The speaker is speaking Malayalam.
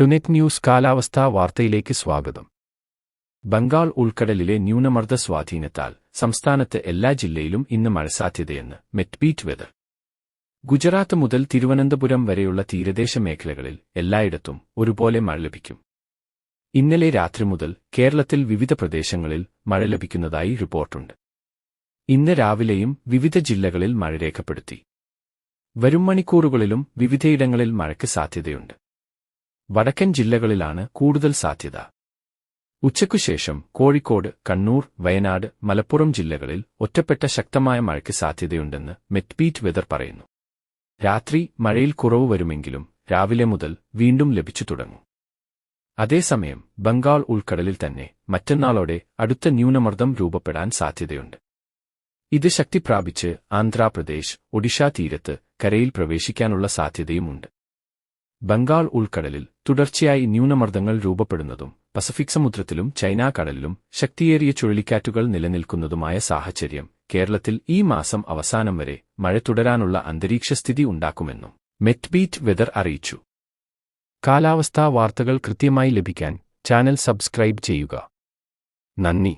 ടുനെറ്റ് ന്യൂസ് കാലാവസ്ഥാ വാർത്തയിലേക്ക് സ്വാഗതം. ബംഗാൾ ഉൾക്കടലിലെ ന്യൂനമർദ്ദ സ്വാധീനത്താൽ സംസ്ഥാനത്ത് എല്ലാ ജില്ലയിലും ഇന്ന് മഴ സാധ്യതയെന്ന് മെറ്റ്ബീറ്റ് വെതർ. ഗുജറാത്ത് മുതൽ തിരുവനന്തപുരം വരെയുള്ള തീരദേശ മേഖലകളിൽ എല്ലായിടത്തും ഒരുപോലെ മഴ ലഭിക്കും. ഇന്നലെ രാത്രി മുതൽ കേരളത്തിൽ വിവിധ പ്രദേശങ്ങളിൽ മഴ ലഭിക്കുന്നതായി റിപ്പോർട്ടുണ്ട്. ഇന്ന് രാവിലെയും വിവിധ ജില്ലകളിൽ മഴ രേഖപ്പെടുത്തി. വരും മണിക്കൂറുകളിലും വിവിധയിടങ്ങളിൽ മഴയ്ക്ക് സാധ്യതയുണ്ട്. വടക്കൻ ജില്ലകളിലാണ് കൂടുതൽ സാധ്യത. ഉച്ചയ്ക്കുശേഷം കോഴിക്കോട് കണ്ണൂർ വയനാട് മലപ്പുറം ജില്ലകളിൽ ഒറ്റപ്പെട്ട ശക്തമായ മഴയ്ക്ക് സാധ്യതയുണ്ടെന്ന് മെറ്റ്പീറ്റ് വെതർ പറയുന്നു. രാത്രി മഴയിൽ കുറവ് വരുമെങ്കിലും രാവിലെ മുതൽ വീണ്ടും ലഭിച്ചു തുടങ്ങും. അതേസമയം ബംഗാൾ ഉൾക്കടലിൽ തന്നെ മറ്റന്നാളോടെ അടുത്ത ന്യൂനമർദ്ദം രൂപപ്പെടാൻ സാധ്യതയുണ്ട്. ഇത് ശക്തി പ്രാപിച്ച് ആന്ധ്രാപ്രദേശ് ഒഡീഷ തീരത്ത് കരയിൽ പ്രവേശിക്കാനുള്ള സാധ്യതയുമുണ്ട്. ബംഗാൾ ഉൾക്കടലിൽ തുടർച്ചയായി ന്യൂനമർദ്ദങ്ങൾ രൂപപ്പെടുന്നതും പസഫിക് സമുദ്രത്തിലും ചൈനാ കടലിലും ശക്തിയേറിയ ചുഴലിക്കാറ്റുകൾ നിലനിൽക്കുന്നതുമായ സാഹചര്യം കേരളത്തിൽ ഈ മാസം അവസാനം വരെ മഴ തുടരാനുള്ള അന്തരീക്ഷസ്ഥിതി ഉണ്ടാക്കുമെന്നും മെറ്റ്ബീറ്റ് വെതർ അറിയിച്ചു. കാലാവസ്ഥാ വാർത്തകൾ കൃത്യമായി ലഭിക്കാൻ ചാനൽ സബ്സ്ക്രൈബ് ചെയ്യുക. നന്ദി.